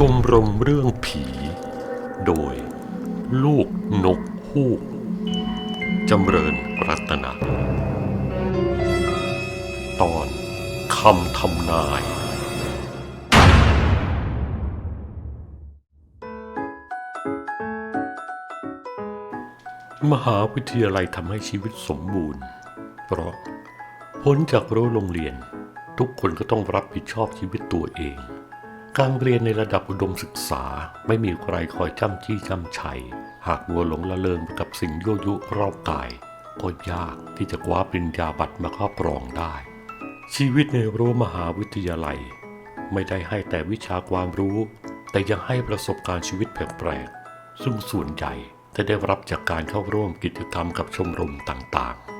ชมรมเรื่องผี โดย ลูกนกฮูก จำเริญรัตนาตอนคำทำนาย มหาวิทยาลัยทำให้ชีวิตสมบูรณ์ เพราะพ้นจากรั้วโรงเรียน ทุกคนก็ต้องรับผิดชอบชีวิตตัวเอง การเรียนในระดับอุดมศึกษาไม่มีใครคอยจ้ำจี้จ้ำชัย หากวัวหลงละเลงไปกับสิ่งยั่วยุรอบกาย ก็ยากที่จะคว้าปริญญาบัตรมาครอบครองได้ ชีวิตในรั้วมหาวิทยาลัย ไม่ได้ให้แต่วิชาความรู้ แต่ยังให้ประสบการณ์ชีวิตแปลกๆซึ่งส่วนใหญ่จะได้รับจากการเข้าร่วมกิจกรรมกับชมรมต่างๆ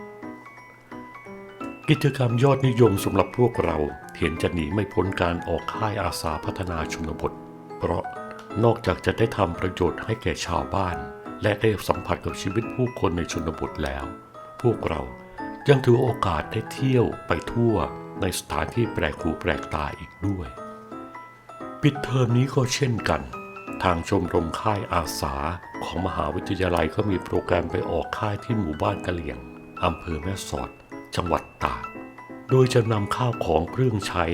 กิจกรรมยอดนิยมสำหรับพวกเราเห็นจะหนีไม่พ้นการออกค่ายอาสาพัฒนาชนบท เพราะนอกจากจะได้ทำประโยชน์ให้แก่ชาวบ้าน และได้สัมผัสกับชีวิตผู้คนในชนบทแล้ว พวกเรายังถือโอกาสได้เที่ยวไปทั่วในสถานที่แปลกหูแปลกตาอีกด้วย ปิดเทอมนี้ก็เช่นกัน ทางชมรมค่ายอาสาของมหาวิทยาลัยก็มีโปรแกรมไปออกค่ายที่หมู่บ้านกะเหลี่ยงอำเภอแม่สอด จังหวัดตาก โดยจะนำข้าวของเครื่องใช้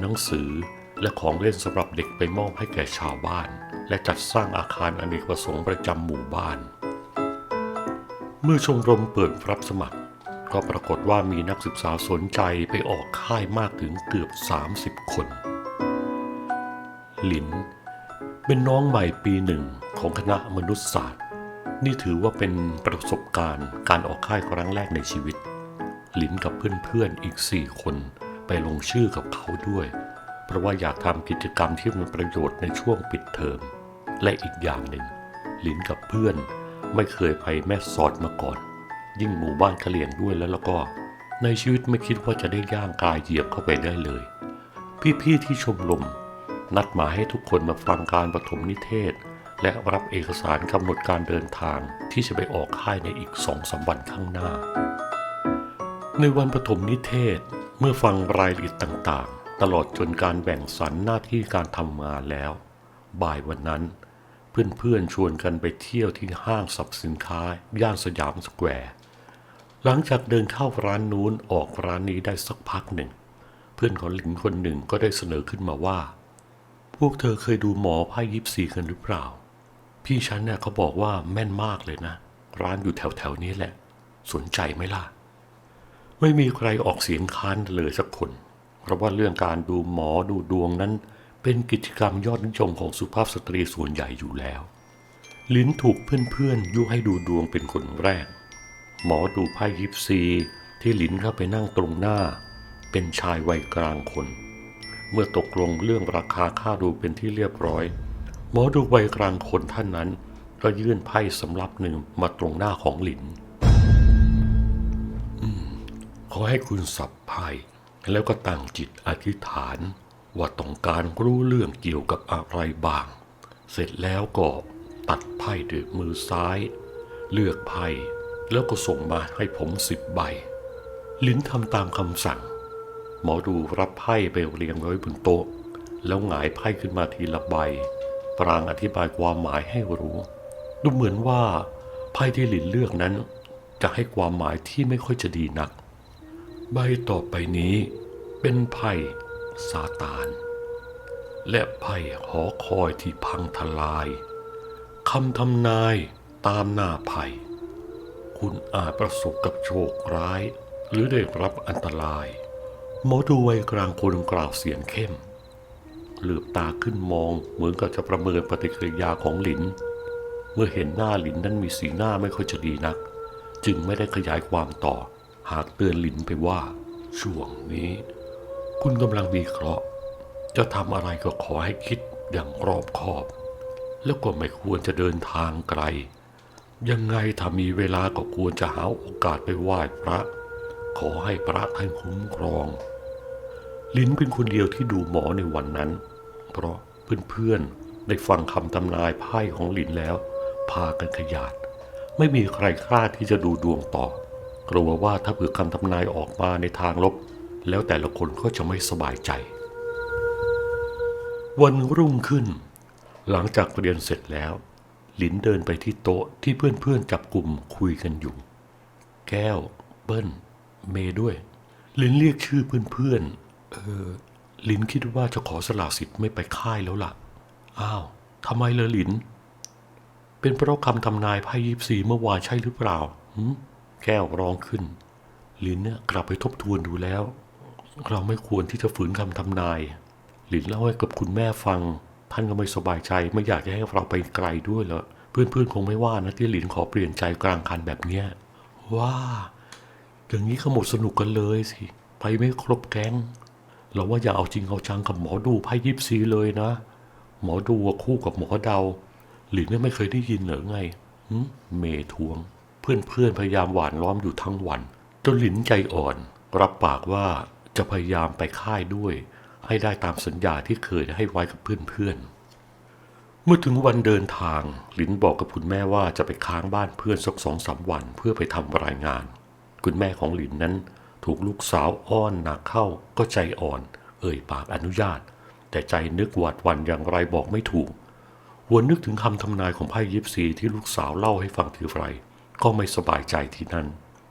หนังสือและของเล่นสำหรับเด็กไปมอบให้แก่ชาวบ้าน และจัดสร้างอาคารอเนกประสงค์ประจำหมู่บ้าน เมื่อชมรมเปิดรับสมัคร ก็ปรากฏว่ามีนักศึกษาสนใจไปออกค่ายมากถึงเกือบ 30 คน หลิน เป็นน้องใหม่ปีหนึ่งของคณะมนุษยศาสตร์ นี่ถือว่าเป็นประสบการณ์การออกค่ายครั้งแรกในชีวิต หลินกับเพื่อนๆอีกสี่คน ไปลงชื่อกับเขาด้วย เพราะว่าอยากทำกิจกรรมที่มีประโยชน์ในช่วงปิดเทอม และอีกอย่างหนึ่ง หลินกับเพื่อนไม่เคยไปแม่สอดมาก่อน ยิ่งหมู่บ้านกะเหลี่ยงด้วยแล้วแล้วก็ ในชีวิตไม่คิดว่าจะได้ย่างกายเหยียบเข้าไปได้เลย พี่ๆที่ชมรมนัดมาให้ทุกคนมาฟังการปฐมนิเทศ และรับเอกสารกำหนดการเดินทางที่จะไปออกค่ายในอีกสองสามวันข้างหน้า ในวันปฐมนิเทศเมื่อฟังรายละเอียดต่างๆ ตลอดจนการแบ่งสรรหน้าที่การทำงานแล้ว บ่ายวันนั้น เพื่อนๆชวนกันไปเที่ยวที่ห้างสรรพสินค้า ย่านสยามสแควร์ หลังจากเดินเข้าร้านนู้นออกร้านนี้ได้สักพักหนึ่ง เพื่อนของหลิงคนหนึ่งก็ได้เสนอขึ้นมาว่า พวกเธอเคยดูหมอไพ่ยิปซีกันหรือเปล่า พี่ฉันเนี่ยเขาบอกว่าแม่นมากเลยนะ ร้านอยู่แถวๆนี้แหละ สนใจไหมล่ะ ไม่มีใครออกเสียงค้านเลยสักคน เพราะว่าเรื่องการดูหมอดูดวงนั้น เป็นกิจกรรมยอดนิยมของสุภาพสตรีส่วนใหญ่อยู่แล้ว ลิ้นถูกเพื่อนๆยุให้ดูดวงเป็นคนแรก หมอดูไพ่ยิปซีที่หลินเข้าไปนั่งตรงหน้า เป็นชายวัยกลางคน เมื่อตกลงเรื่องราคาค่าดูเป็นที่เรียบร้อย หมอดูวัยกลางคนท่านนั้น ก็ยื่นไพ่สำรับหนึ่งมาตรงหน้าของหลิน ขอให้คุณสับไพ่แล้วก็ตั้งจิตอธิษฐาน ว่าต้องการรู้เรื่องเกี่ยวกับอะไรบ้าง เสร็จแล้วก็ตัดไพ่ด้วยมือซ้าย เลือกไพ่แล้วก็ส่งมาให้ผมสิบใบ ลิ้นทำตามคำสั่ง หมอดูรับไพ่ไปเรียงไว้บนโต๊ะ แล้วหงายไพ่ขึ้นมาทีละใบ ปรางอธิบายความหมายให้รู้ ดูเหมือนว่าไพ่ที่หลินเลือกนั้น จะให้ความหมายที่ไม่ค่อยจะดีนัก ใบต่อไปนี้เป็นไพ่ซาตาน และไพ่หอคอยที่พังทลายคำทำนายตามหน้าไพ่คุณอาจประสบกับโชคร้ายหรือได้รับอันตราย หมอดูวัยกลางคนกล่าวเสียงเข้มเหลือบตาขึ้นมองเหมือนกับจะประเมินปฏิกิริยาของหลิน เมื่อเห็นหน้าหลินนั้นมีสีหน้าไม่ค่อยจะดีนัก จึงไม่ได้ขยายความต่อ หากเตือนหลินไปว่า ช่วงนี้ คุณกำลังมีเคราะห์ จะทำอะไรก็ขอให้คิดอย่างรอบคอบ แล้วก็ไม่ควรจะเดินทางไกล ยังไงถ้ามีเวลาก็ควรจะหาโอกาสไปไหว้พระ ขอให้พระท่านคุ้มครองลินเป็นคนเดียวที่ดูหมอในวันนั้น เพราะเพื่อนๆได้ฟังคำทำนายไพ่ของลินแล้ว พากันขยาด ไม่มีใครกล้าที่จะดูดวงต่อ กลัวว่าถ้าเผื่อคำทำนายออกมาในทางลบ แล้วแต่ละคนก็จะไม่สบายใจ วันรุ่งขึ้น หลังจากเรียนเสร็จแล้ว หลินเดินไปที่โต๊ะที่เพื่อนๆจับกลุ่มคุยกันอยู่ แก้วเปิ้ล เมย์ด้วยลินเรียกชื่อเพื่อนๆเออลินคิดว่าจะขอสละสิทธิ์ไม่ไปค่ายแล้วล่ะ อ้าวทำไมเลยลิน เป็นเพราะคำทำนายไพ่ยิปซีเมื่อวานใช่หรือเปล่าหืม แก้วร้องขึ้นลินเนี่ยกลับไปทบทวนดูแล้ว เราไม่ควรที่จะฝืนคำทำนายหลินเล่าให้กับคุณแม่ฟัง ท่านก็ไม่สบายใจไม่อยากจะให้เราไปไกลด้วยแล้วเพื่อนๆคงไม่ว่านะที่หลินขอเปลี่ยนใจกลางคันแบบเนี้ยว้าอย่างนี้ก็หมดสนุกกันเลยสิไปไม่ครบแก๊งเราว่าอย่าเอาจริงเอาจังกับหมอดูไพ่ยิปซีเลยนะ หมอดูคู่กับหมอเดา หลินเนี่ยไม่เคยได้ยินเหรอไงหึเมทวง เพื่อนๆพยายามหวานล้อมอยู่ทั้งวัน จนหลินใจอ่อน รับปากว่าจะพยายามไปค่ายด้วย ให้ได้ตามสัญญาที่เคยให้ไว้กับเพื่อนๆ เมื่อถึงวันเดินทาง หลินบอกกับคุณแม่ว่าจะไปค้างบ้านเพื่อนสักสองสามวันเพื่อไปทำรายงาน คุณแม่ของหลินนั้นถูกลูกสาวอ้อนหนักเข้าก็ใจอ่อน เอ่ยปากอนุญาต แต่ใจนึกหวาดวันอย่างไรบอกไม่ถูก หวนนึกถึงคำทำนายของไพ่ยิปซีที่ลูกสาวเล่าให้ฟังทีไร ก็ไม่สบายใจที่นั่น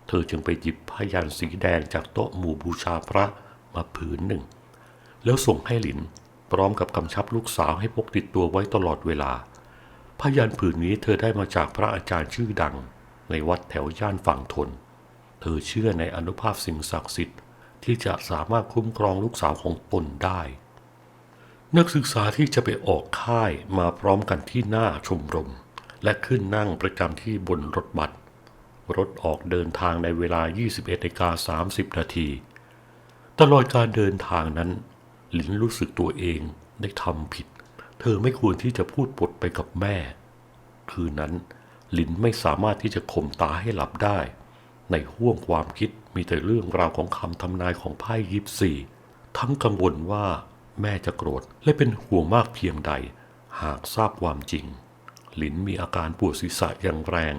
เธอจึงไปหยิบพยันสีแดงจากโต๊ะหมู่บูชาพระมาผืนหนึ่ง แล้วส่งให้หลิน พร้อมกับกำชับลูกสาวให้พกติดตัวไว้ตลอดเวลาพยันผืนนี้เธอได้มาจากพระอาจารย์ชื่อดัง ในวัดแถวย่านฝั่งทน เธอเชื่อในอนุภาพสิ่งศักดิ์สิทธิ์ที่จะสามารถคุ้มครองลูกสาวของตนได้ นักศึกษาที่จะไปออกค่ายมาพร้อมกันที่หน้าชมรม และขึ้นนั่งประจำที่บนรถบัสรถออกเดินทางในเวลา 21นกา30 นาที ตลอดการเดินทางนั้น หลินรู้สึกตัวเองได้ทำผิด เธอไม่ควรที่จะพูดปดไปกับแม่ คืนนั้นหลินไม่สามารถที่จะข่มตาให้หลับได้ ในห้วงความคิดมีแต่เรื่องราวของคำทำนายของไพ่ยิปซีทั้งกังวลว่าแม่จะโกรธและเป็นห่วงมากเพียงใด หากทราบความจริง ลินมีอาการปวดศีรษะอย่างแรง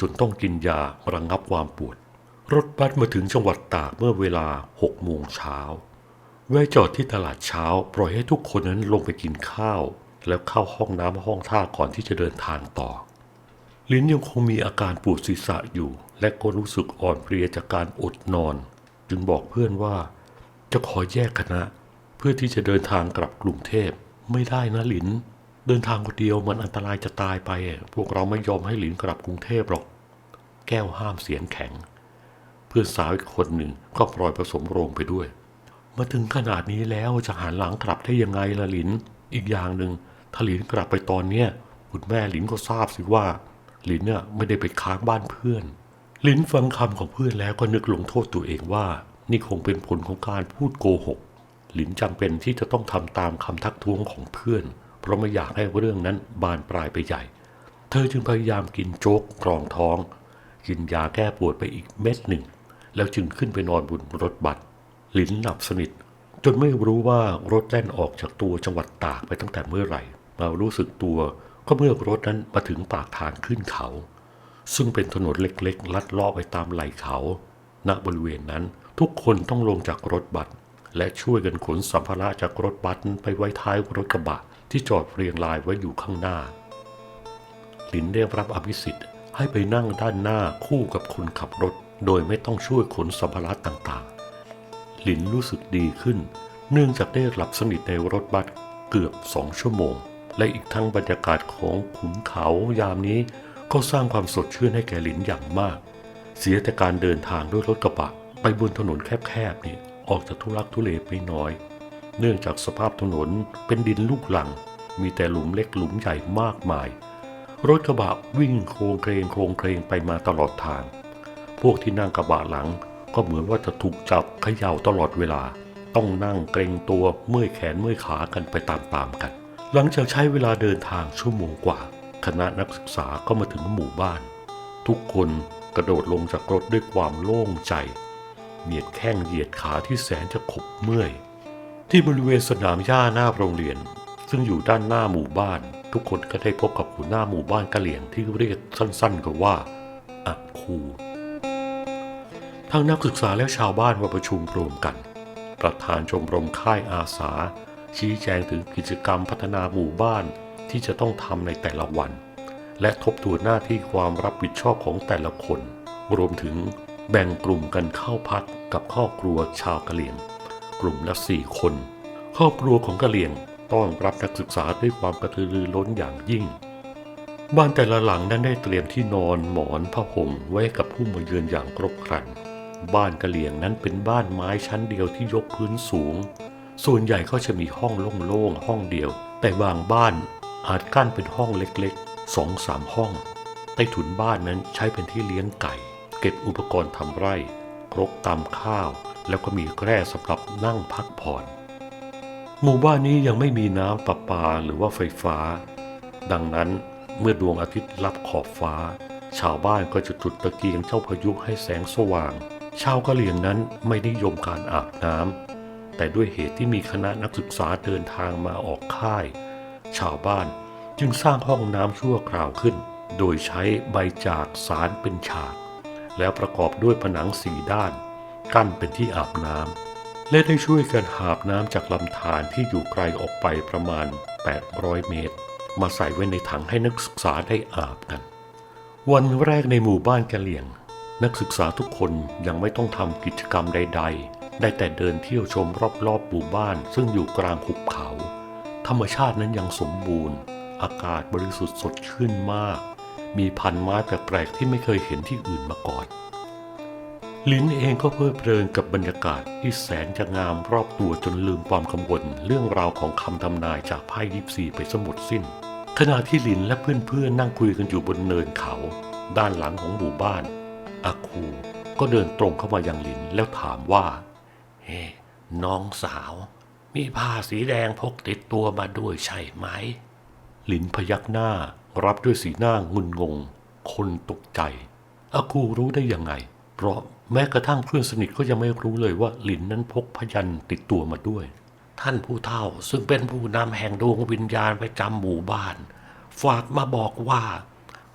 จนต้องกินยาระงับความปวด รถบัสมาถึงจังหวัดตากเมื่อเวลาหกโมงเช้าแวะจอดที่ตลาดเช้า ปล่อยให้ทุกคนนั้นลงไปกินข้าว แล้วเข้าห้องน้ำห้องท่าก่อนที่จะเดินทางต่อ ลิ้นยังคงมีอาการปวดศีรษะอยู่ และก็รู้สึกอ่อนเพลียจากการอดนอน จึงบอกเพื่อนว่า จะขอแยกคณะ เพื่อที่จะเดินทางกลับกรุงเทพไม่ได้นะลิน เดินทางคนเดียวมันอันตรายจะตายไป พวกเราไม่ยอมให้หลินกลับกรุงเทพหรอก แก้วห้ามเสียงแข็ง เพื่อนสาวอีกคนหนึ่งก็ปล่อยผสมโรงไปด้วย มาถึงขนาดนี้แล้วจะหันหลังกลับได้ยังไงล่ะหลิน อีกอย่างหนึ่งถ้าหลินกลับไปตอนเนี้ยคุณแม่หลินก็ทราบสิว่า หลินเนี่ยไม่ได้ไปค้างบ้านเพื่อน หลินฟังคำของเพื่อนแล้วก็นึกลงโทษตัวเองว่า นี่คงเป็นผลของการพูดโกหก หลินจำเป็นที่จะต้องทำตามคำทักท้วงของเพื่อน เพราะไม่อยากให้เรื่องนั้นบานปลายไปใหญ่ เธอจึงพยายามกินโจ๊กกรองท้อง กินยาแก้ปวดไปอีกเม็ดหนึ่ง แล้วจึงขึ้นไปนอนบนรถบัสหลินหลับสนิท จนไม่รู้ว่ารถแล่นออกจากตัวจังหวัดตากไปตั้งแต่เมื่อไหร่ มารู้สึกตัวก็เมื่อรถนั้นมาถึงปากทางขึ้นเขา ซึ่งเป็นถนนเล็กๆ ลัดเลาะไปตามไหล่เขา ณบริเวณนั้นทุกคนต้องลงจากรถบัสและช่วยกันขนสัมภาระจากรถบัสไปไว้ท้ายรถกระบะ ที่จอดเรียงรายไว้อยู่ข้างหน้า หลินได้รับอภิสิทธิ์ให้ไปนั่งด้านหน้าคู่กับคนขับรถ โดยไม่ต้องช่วยขนสัมภาระต่างๆ หลินรู้สึกดีขึ้น เนื่องจากได้หลับสนิทในรถบัสเกือบสองชั่วโมง และอีกทั้งบรรยากาศของขุนเขายามนี้ ก็สร้างความสดชื่นให้แก่หลินอย่างมาก เสียแต่การเดินทางด้วยรถกระบะไปบนถนนแคบๆนี่ออกจากทุลักทุเลไปน้อย เนื่องจากสภาพถนนเป็นดินลูกหลัง มีแต่หลุมเล็กหลุมใหญ่มากมาย รถกระบะวิ่งโครงเครงโครงเครงไปมาตลอดทาง พวกที่นั่งกระบะหลังก็เหมือนว่าจะถูกจับเขย่าตลอดเวลา ต้องนั่งเกรงตัวเมื่อยแขนเมื่อยขากันไปตามๆกัน หลังจากใช้เวลาเดินทางชั่วโมงกว่า คณะนักศึกษาก็มาถึงหมู่บ้าน ทุกคนกระโดดลงจากรถด้วยความโล่งใจ เหยียดแข้งเหยียดขาที่แสนจะขบเมื่อย ที่บริเวณสนามหญ้าหน้าโรงเรียน ซึ่งอยู่ด้านหน้าหมู่บ้าน ทุกคนก็ได้พบกับหัวหน้าหมู่บ้านกะเหลี่ยงที่เรียกสั้นๆกันว่าอะคูทั้งนักศึกษาและชาวบ้านมาประชุมรวมกัน ประธานชมรมค่ายอาสา ชี้แจงถึงกิจกรรมพัฒนาหมู่บ้านที่จะต้องทำในแต่ละวัน และทบทวนหน้าที่ความรับผิดชอบของแต่ละคน รวมถึงแบ่งกลุ่มกันเข้าพักกับครอบครัวชาวกะเหรี่ยง กลุ่มละสี่คน ครอบครัวของกะเหรี่ยงต้อนรับนักศึกษาด้วยความกระตือรือร้นอย่างยิ่ง บ้านแต่ละหลังนั้นได้เตรียมที่นอนหมอนผ้าห่มไว้กับผู้มาเยือนอย่างครบครัน บ้านกะเหลี่ยงนั้นเป็นบ้านไม้ชั้นเดียวที่ยกพื้นสูง ส่วนใหญ่ก็จะมีห้องโล่งๆห้องเดียว แต่บางบ้านอาจกั้นเป็นห้องเล็กๆสองสามห้อง ใต้ถุนบ้านนั้นใช้เป็นที่เลี้ยงไก่ เก็บอุปกรณ์ทำไร่ ครกตำข้าว แล้วก็มีแคร่สำหรับนั่งพักผ่อน หมู่บ้านนี้ยังไม่มีน้ำประปาหรือว่าไฟฟ้า ดังนั้นเมื่อดวงอาทิตย์ลับขอบฟ้า ชาวบ้านก็จะจุดตะเกียงเจ้าพายุให้แสงสว่าง ชาวกะเหรี่ยงนั้นไม่นิยมการอาบน้ำแต่ด้วยเหตุที่มีคณะนักศึกษาเดินทางมาออกค่าย ชาวบ้านจึงสร้างห้องน้ำชั่วคราวขึ้น โดยใช้ใบจากสารเป็นฉาก แล้วประกอบด้วยผนังสีด้าน กั้นเป็นที่อาบน้ำและได้ช่วยกันหาบน้ำจากลำธารที่อยู่ไกลออกไปประมาณ 800 เมตร มาใส่ไว้ในถังให้นักศึกษาได้อาบกัน วันแรกในหมู่บ้านกะเหลี่ยง นักศึกษาทุกคนยังไม่ต้องทำกิจกรรมใด ๆ ได้แต่เดินเที่ยวชมรอบๆหมู่บ้านซึ่งอยู่กลางหุบเขา ธรรมชาตินั้นยังสมบูรณ์ อากาศบริสุทธิ์สดชื่นมาก มีพันไม้แปลกๆที่ไม่เคยเห็นที่อื่นมาก่อน ลินเองก็เพลิดเพลินกับบรรยากาศที่แสนจะงามรอบตัวจนลืมความกังวล เรื่องราวของคำทำนายจากไพ่ยิปซีไปสมดสิ้น ขณะที่ลินและเพื่อนๆนั่งคุยกันอยู่บนเนินเขา ด้านหลังของหมู่บ้าน อาคูก็เดินตรงเข้ามายังลินแล้วถามว่า เฮ้น้องสาว มีผ้าสีแดงพกติดตัวมาด้วยใช่ไหม ลินพยักหน้ารับด้วยสีหน้างุนงง คนตกใจอาคูรู้ได้ยังไง เพราะแม้กระทั่งเพื่อนสนิทก็ยังไม่รู้เลยว่าหลินนั้นพกพยันติดตัวมาด้วย ท่านผู้เฒ่าซึ่งเป็นผู้นำแห่งดวงวิญญาณประจำหมู่บ้าน ฝากมาบอกว่า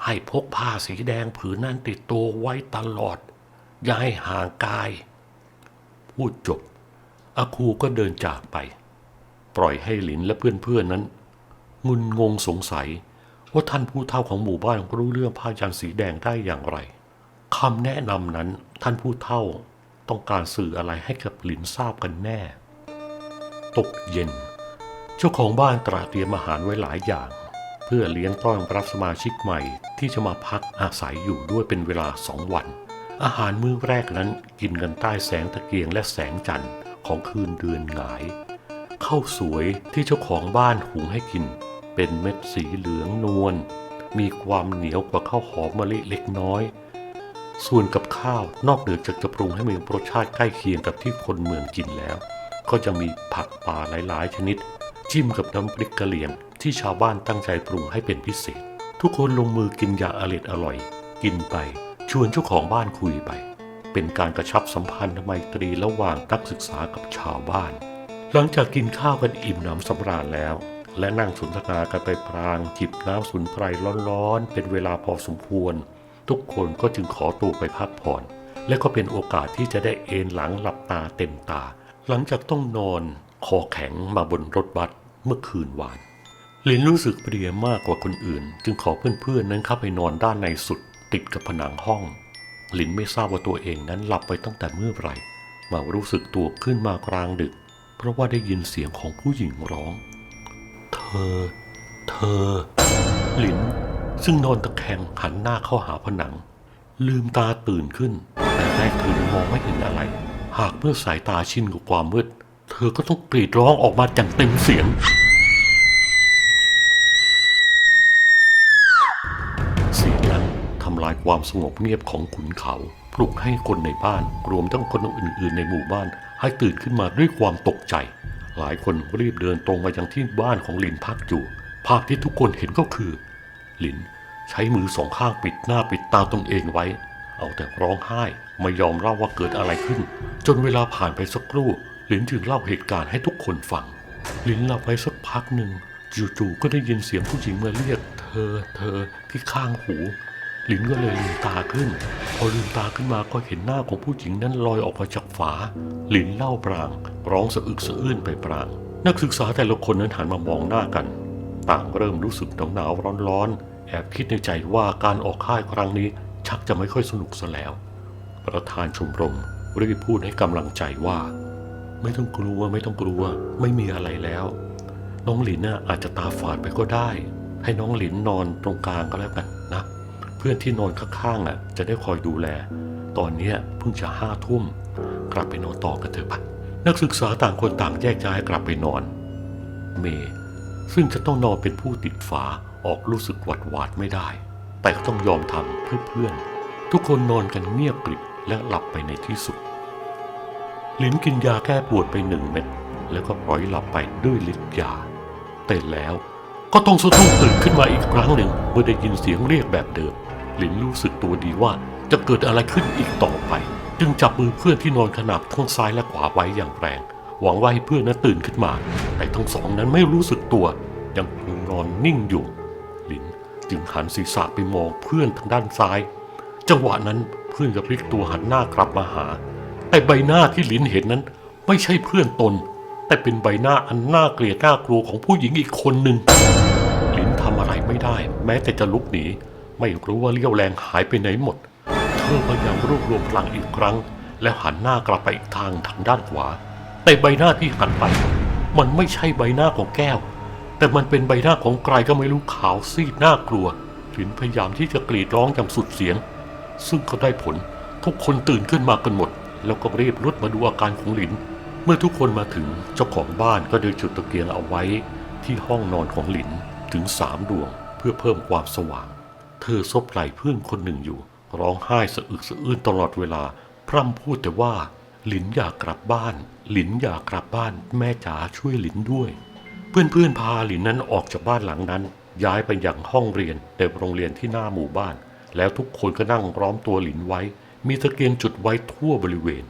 ให้พกผ้าสีแดงผืนนั้นติดตัวไว้ตลอด อย่าให้ห่างกาย พูดจบอาคูก็เดินจากไป ปล่อยให้หลินและเพื่อนๆนั้น งุนงงสงสัยว่าท่านผู้เฒ่าของหมู่บ้านรู้เรื่องผ้ายันสีแดงได้อย่างไร คำแนะนำนั้นท่านผู้เฒ่าต้องการสื่ออะไรให้กับหลินทราบกันแน่ ตกเย็น เจ้าของบ้านตระเตรียมอาหารไว้หลายอย่าง เพื่อเลี้ยงต้อนรับสมาชิกใหม่ที่จะมาพักอาศัยอยู่ด้วยเป็นเวลาสองวัน อาหารมื้อแรกนั้นกินกันใต้แสงตะเกียงและแสงจันทร์ของคืนเดือนหงายข้าวสวยที่เจ้าของบ้านหุงให้กิน เป็นเม็ดสีเหลืองนวลมีความเหนียวกว่าข้าวหอมมะลิเล็กน้อย ส่วนกับข้าวนอกเหนือจากจะปรุงให้มีรสชาติใกล้เคียงกับที่คนเมืองกินแล้ว ก็จะมีผักป่าหลาย ๆ ชนิด จิ้มกับน้ำพริกกะเหรี่ยง ที่ชาวบ้านตั้งใจปรุงให้เป็นพิเศษ ทุกคนลงมือกินอย่างอร่อยอร่อย กินไป ชวนเจ้าของบ้านคุยไป เป็นการกระชับสัมพันธ์ไมตรีระหว่างนักศึกษากับชาวบ้าน หลังจากกินข้าวกันอิ่มหนำสำราญแล้ว และนั่งสนทนากันไปพรางจิบน้ำสุนไพรร้อนๆเป็นเวลาพอสมควร ทุกคนก็จึงขอตัวไปพักผ่อน และก็เป็นโอกาสที่จะได้เอนหลังหลับตาเต็มตา หลังจากต้องนอนคอแข็งมาบนรถบัสเมื่อคืนวานลินรู้สึกเพลียมากกว่าคนอื่น จึงขอเพื่อนๆนั้นเข้าไปนอนด้านในสุดติดกับผนังห้อง ลินไม่ทราบว่าตัวเองนั้นหลับไปตั้งแต่เมื่อไหร่ มารู้สึกตัวขึ้นมากลางดึก เพราะว่าได้ยินเสียงของผู้หญิงร้อง เธอ เธอหลิน ซึ่งนอนตะแคงหันหน้าเข้าหาผนัง ลืมตาตื่นขึ้น แต่แรกเธอมองไม่เห็นอะไร หากเมื่อสายตาชินกับความมืด เธอก็ต้องกรีดร้องออกมาอย่างเต็มเสียง เสียงนั้นทำลายความสงบเงียบของขุนเขาปลุกให้คนในบ้านรวมทั้งคนอื่นๆ ในหมู่บ้าน ให้ตื่นขึ้นมาด้วยความตกใจ หลายคนรีบเดินตรงมายังที่บ้านของลินพักอยู่ ภาพที่ทุกคนเห็นก็คือ ลินใช้มือสองข้างปิดหน้าปิดตาตนเองไว้ เอาแต่ร้องไห้ไม่ยอมเล่าว่าเกิดอะไรขึ้น จนเวลาผ่านไปสักครู่ลินจึงเล่าเหตุการณ์ให้ทุกคนฟังลินหลับไปสักพักหนึ่งจู่ๆก็ได้ยินเสียงผู้หญิงมาเรียก เธอ เธอที่ข้างหูลินก็เลยลืมตาขึ้น พอลืมตาขึ้นมาก็เห็นหน้าของผู้หญิงนั้นลอยออกมาจากฝาลินเล่าปราง ร้องสะอึกสะอื้นไปปราง นักศึกษาแต่ละคนนั้นหันมามองหน้ากัน ต่างเริ่มรู้สึกหนาวหนาวร้อนร้อนๆแอบคิดในใจว่าการออกค่ายครั้งนี้ชักจะไม่ค่อยสนุกซะแล้ว ประธานชมรมรีบพูดให้กำลังใจว่า ไม่ต้องกลัวไม่ต้องกลัว ไม่มีอะไรแล้ว น้องหลินน่ะอาจจะตาฝาดไปก็ได้ ให้น้องหลินนอนตรงกลางก็แล้วกันนะ เพื่อนที่นอนข้างๆอะจะได้คอยดูแล ตอนเนี้เพิ่งจะห้าทุ่ม กลับไปนอนต่อกันเถอะปะนักศึกษาต่างคนต่างแยกย้ายกลับไปนอน เมย์ ซึ่งจะต้องนอนเป็นผู้ติดฝาออกรู้สึกหวาดหวาดไม่ได้ แต่ก็ต้องยอมทำเพื่อเพื่อน ทุกคนนอนกันเงียบกริบและหลับไปในที่สุด ลินกินยาแก้ปวดไปหนึ่งเม็ดแล้วก็ปล่อยหลับไปด้วยฤทธิ์ยาแต่แล้วก็ต้องสะดุ้งตื่นขึ้นมาอีกครั้งหนึ่งเมื่อได้ยินเสียงเรียกแบบเดิมลินรู้สึกตัวดีว่าจะเกิดอะไรขึ้นอีกต่อไป จึงจับมือเพื่อนที่นอนขนาบทั้งซ้ายและขวาไว้อย่างแรง หวังว่าให้เพื่อนนั้นตื่นขึ้นมา แต่ทั้งสองนั้นไม่รู้สึกตัว ยังคงนอนนิ่งอยู่ลินจึงหันศีรษะไปมองเพื่อนทางด้านซ้าย จังหวะนั้นเพื่อนก็พลิกตัวหันหน้ากลับมาหา แต่ใบหน้าที่ลินเห็นนั้น ไม่ใช่เพื่อนตน แต่เป็นใบหน้าอันน่าเกลียดน่ากลัวของผู้หญิงอีกคนหนึ่งลินทำอะไรไม่ได้ แม้แต่จะลุกหนี ไม่รู้ว่าเลี้ยวแรงหายไปไหนหมด เธอพยายามรวบรวมพลังอีกครั้ง แล้วหันหน้ากลับไปอีกทางทางด้านขวา แต่ใบหน้าที่หันไป มันไม่ใช่ใบหน้าของแก้ว แต่มันเป็นใบหน้าของใครก็ไม่รู้ขาวซีดน่ากลัวลินพยายามที่จะกรีดร้องอย่างสุดเสียง ซึ่งก็ได้ผล ทุกคนตื่นขึ้นมากันหมด แล้วก็รีบรุดมาดูอาการของหลิน เมื่อทุกคนมาถึงเจ้าของบ้านก็ได้จุดตะเกียงเอาไว้ ที่ห้องนอนของหลินถึงสามดวง เพื่อเพิ่มความสว่าง เธอซบไหล่เพื่อนคนหนึ่งอยู่ ร้องไห้สะอึกสะอื้นตลอดเวลา พร่ำพูดแต่ว่าหลินอยากกลับบ้าน หลินอยากกลับบ้านแม่จ๋าช่วยหลินด้วย เพื่อนๆพาหลินนั้นออกจากบ้านหลังนั้น ย้ายไปยังห้องเรียนในโรงเรียนที่หน้าหมู่บ้าน แล้วทุกคนก็นั่งล้อมตัวหลินไว้ มีตะเกียงจุดไว้ทั่วบริเวณ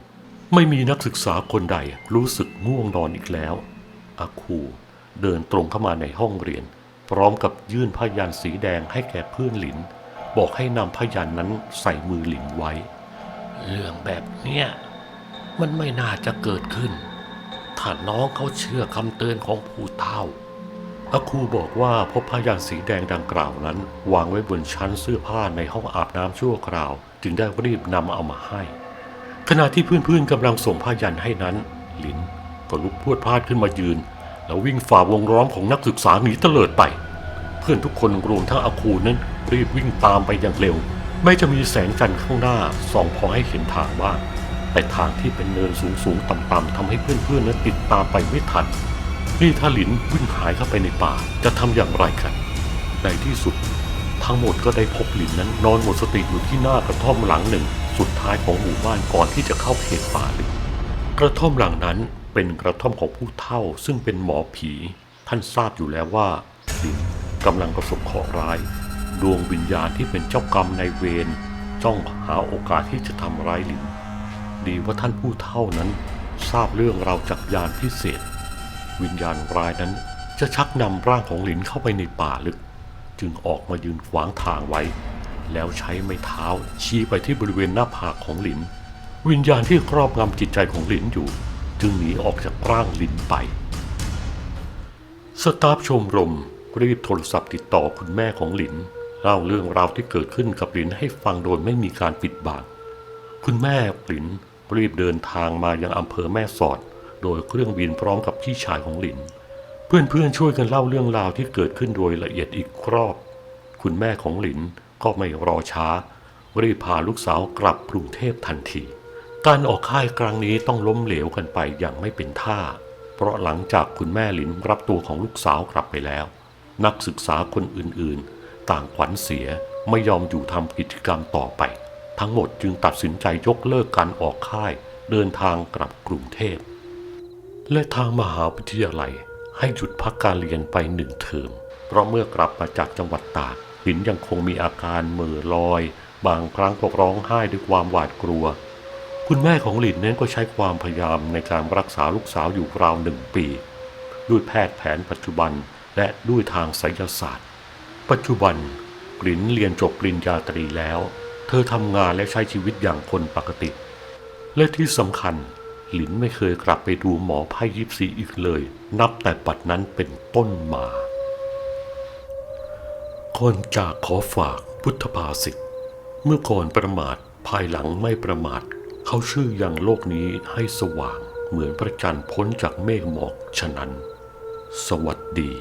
ไม่มีนักศึกษาคนใดรู้สึกง่วงนอนอีกแล้วอาคูเดินตรงเข้ามาในห้องเรียน พร้อมกับยื่นผ้ายันสีแดงให้แก่เพื่อนหลิน บอกให้นำผ้ายันนั้นใส่มือหลินไว้ เรื่องแบบเนี้ย มันไม่น่าจะเกิดขึ้น ถ้าน้องเขาเชื่อคำเตือนของผู้เฒ่าอาคูบอกว่าพบผ้ายันสีแดงดังกล่าวนั้น วางไว้บนชั้นเสื้อผ้าในห้องอาบน้ำชั่วคราว จึงได้รีบนำเอามาให้ ขณะที่เพื่อนๆกำลังส่งผ้ายันให้นั้นลินก็ลุกพวดพลาดขึ้นมายืน แล้ววิ่งฝ่าวงล้อมของนักศึกษาหนีเตลิดไป เพื่อนทุกคนรวมทั้งอาคูนั้นรีบวิ่งตามไปอย่างเร็ว ไม่จะมีแสงจันทร์ข้างหน้าส่องพอให้เห็นทางบ้าง แต่ทางที่เป็นเนินสูงๆต่ำๆทำให้เพื่อนๆนั้นติดตามไปไม่ทัน นี่ถ้าหลินวิ่งหายเข้าไปในป่าจะทำอย่างไรกัน ในที่สุด ทั้งหมดก็ได้พบหลินนั้นนอนหมดสติอยู่ที่หน้ากระท่อมหลังหนึ่ง สุดท้ายของหมู่บ้านก่อนที่จะเข้าเขตป่าลึกกระท่อมหลังนั้นเป็นกระท่อมของผู้เฒ่าซึ่งเป็นหมอผี ท่านทราบอยู่แล้วว่าหลินกำลังประสบเคราะห์ร้าย ดวงวิญญาณที่เป็นเจ้ากรรมในเวรจ้องหาโอกาสที่จะทำร้ายหลิน ดีว่าท่านผู้เฒ่านั้น ทราบเรื่องเราจากยานพิเศษ วิญญาณร้ายนั้นจะชักนำร่างของหลินเข้าไปในป่าลึก จึงออกมายืนขวางทางไว้ แล้วใช้ไม้เท้าชี้ไปที่บริเวณหน้าผากของหลิน วิญญาณที่ครอบงำจิตใจของหลินอยู่ จึงหนีออกจากร่างหลินไป สตาฟชมรมรีบโทรศัพท์ติดต่อคุณแม่ของหลินเล่าเรื่องราวที่เกิดขึ้นกับหลินให้ฟังโดยไม่มีการปิดบังคุณแม่หลิน รีบเดินทางมายังอำเภอแม่สอด โดยเครื่องบินพร้อมกับพี่ชายของหลิน เพื่อนๆช่วยกันเล่าเรื่องราวที่เกิดขึ้นโดยละเอียดอีกรอบ คุณแม่ของหลินก็ไม่รอช้า รีบพาลูกสาวกลับกรุงเทพทันที การออกค่ายครั้งนี้ต้องล้มเหลวกันไปอย่างไม่เป็นท่า เพราะหลังจากคุณแม่หลินรับตัวของลูกสาวกลับไปแล้ว นักศึกษาคนอื่นๆ ต่างขวัญเสียไม่ยอมอยู่ทำกิจกรรมต่อไป ทั้งหมดจึงตัดสินใจยกเลิกการออกค่ายเดินทางกลับกรุงเทพ และทางมหาวิทยาลัยให้หยุดพักการเรียนไปหนึ่งเทอม เพราะเมื่อกลับมาจากจังหวัดตากหลินยังคงมีอาการเหม่อลอย บางครั้งก็ร้องไห้ด้วยความหวาดกลัว คุณแม่ของหลินนั้นก็ใช้ความพยายามในการรักษาลูกสาวอยู่ราวหนึ่งปี ด้วยแพทย์แผนปัจจุบันและด้วยทางไสยศาสตร์ ปัจจุบันหลินเรียนจบปริญญาตรีแล้ว เธอทำงานและใช้ชีวิตอย่างคนปกติ และที่สำคัญ หลินไม่เคยกลับไปดูหมอไพ่ยิปซีอีกเลย นับแต่ปัดนั้นเป็นต้นมาคนจากขอฝากพุทธภาษิตเมื่อก่อนประมาทภายหลังไม่ประมาท เขาชื่อยังโลกนี้ให้สว่างเหมือนพระจันทร์พ้นจากเมฆหมอกฉะนั้น สวัสดี